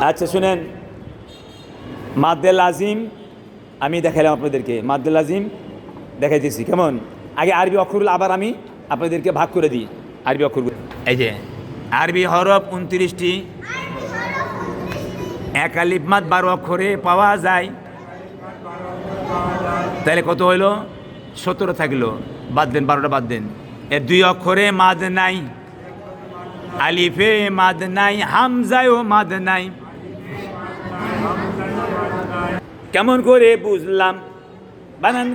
আচ্ছা শুনেন। মাদ্দেল আজিম, আমি দেখালাম আপনাদেরকে। মাদ্দেল আজিম, দেখাইতেছি। কেমন? আগে আরবি অক্ষরগুলো আবার আমি আপনাদেরকে ভাগ করে দিই। আরবি অক্ষরগুলো। এই যে, আরবি হরফ উনত্রিশটি। এক আলিফ মাদ বারো অক্ষরে পাওয়া যায়। তাহলে কত হইল? সতেরো থাকল। বাদ দেন, বারোটা বাদ দেন। এর দুই অক্ষরে মাদ নাই। আলিফে মাদ নাই হামজায়ও মাদ নাই কেমন করে বুঝলাম? বানান।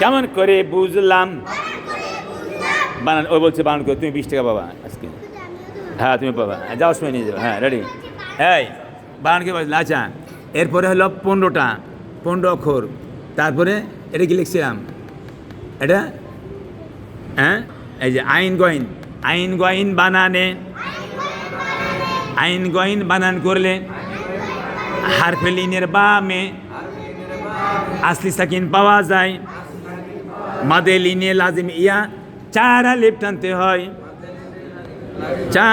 কেমন করে বুঝলাম? বানান, ও বলছে বানান করে, তুমি বিশ টাকা পাবা আজকে। হ্যাঁ তুমি পাবা। যাও সময় নিয়ে যাও। হ্যাঁ রেডি এই, বানান কে বলছিলাম আচ্ছা এরপরে হলো পনেরোটা, পনেরো অক্ষর। তারপরে এটা কি লিখছিলাম? এটা? হ্যাঁ এই যে আইন গইন। আইন গইন বানানে। আইন গইন বানান করলে হারফেলিনের বামে আসলি সাকিন পাওয়া যায়। মাদে লিনে লাজিম ইয়া চার আলিফ টানতে হয়। চা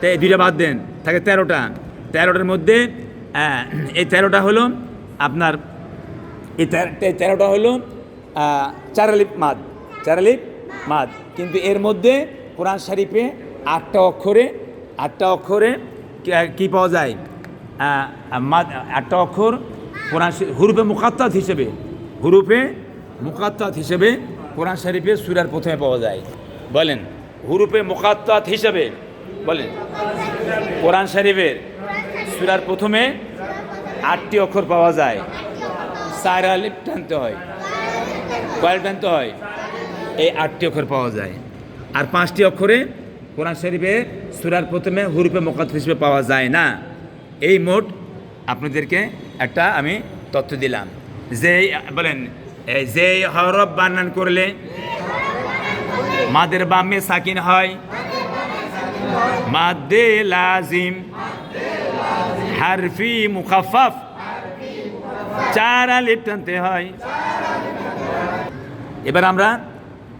তে দুইটা বাদ দেন থাকে তেরোটা। তেরোটার মধ্যে এই তেরোটা হলো আপনার এই তেরো- তেরোটা হলো আহ, চার আলিফ মাদ চার আলিফ মাদ। কিন্তু এর মধ্যে কোরআন শরীফে আটটা অক্ষরে আটটা অক্ষরে কি- পাওয়া যায়? আটটা অক্ষর কোরআন হুরুফে মুকাত্তাত হিসেবে, হুরুফে মুকাত্তাত হিসেবে কোরআন শরীফে সুরার প্রথমে পাওয়া যায়। বলেন, হুরুফে মুকাত্তাত হিসেবে, বলেন, কোরআন শরীফের সুরার প্রথমে আটটি অক্ষর পাওয়া যায়। চার আলিফ টানতে হয় কয়েল টানতে হয়? এই আটটি অক্ষর পাওয়া যায়। আর পাঁচটি অক্ষরে কোরআন শরীফে সুরার প্রথমে হুরুপে মোকাত হিসেবে পাওয়া যায় না। এই মোট আপনাদেরকে একটা আমি তথ্য দিলাম। যে বলেন যে হরফ বানান করলে মাদের বামে সাকিন হয়। মাদ্দে লাজিম, হারফি মুখাফাফ, চার আলিফ টানতে হয়। এবার আমরা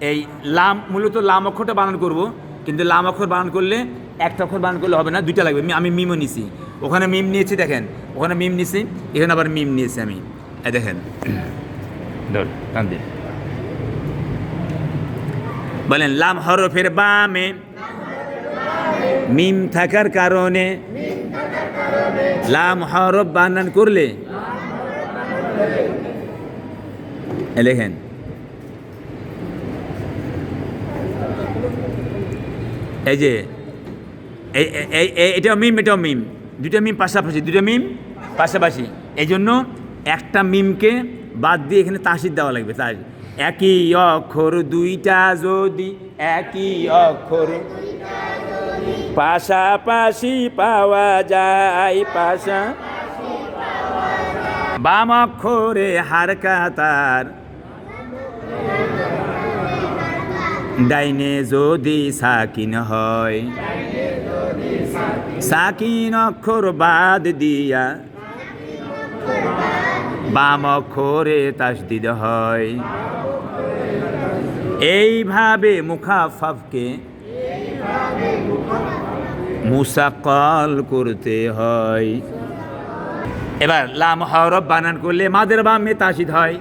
এই লাম মূলত লাম অক্ষরটা বানান করব কিন্তু লাম অক্ষর বানান করলে একটা অক্ষর বানান করলে হবে না দুইটা লাগবে। আমি মিমও নিছি। ওখানে মিম নিয়েছি দেখেন। ওখানে মিম নিছি এখানে আবার মিম নিয়েছি আমি। দেখেন। বলেন লাম হরফের বামে মিম থাকার কারণে লাম হরফ বানান করলে এ এই যে এটাও মিম এটাও মিম দুটা মিম পাশাপাশি দুটো মিম পাশাপাশি। এই জন্য একটা মিমকে বাদ দিয়ে এখানে তাসির দেওয়া লাগবে তার একই অক্ষর, দুইটা যদি, একই অক্ষর। পাশাপাশি পাওয়া যায়, পাশা, বাম অক্ষরে হারকা তার ডাইনে যদি সাকিন হয়, সাকিন অক্ষর বাদ দিয়া বাম অক্ষরে তাসদিদ হয়। এইভাবে মুখাফাফকে মুসাকল করতে হয়। এবার লাম হরফ বানান করলে মাদের বামে তাসিদ হয়।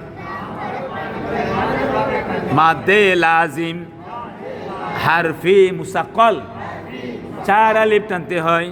মাদে লাজিম হারফি মুসাকল চার আলিফ টানতে হয়।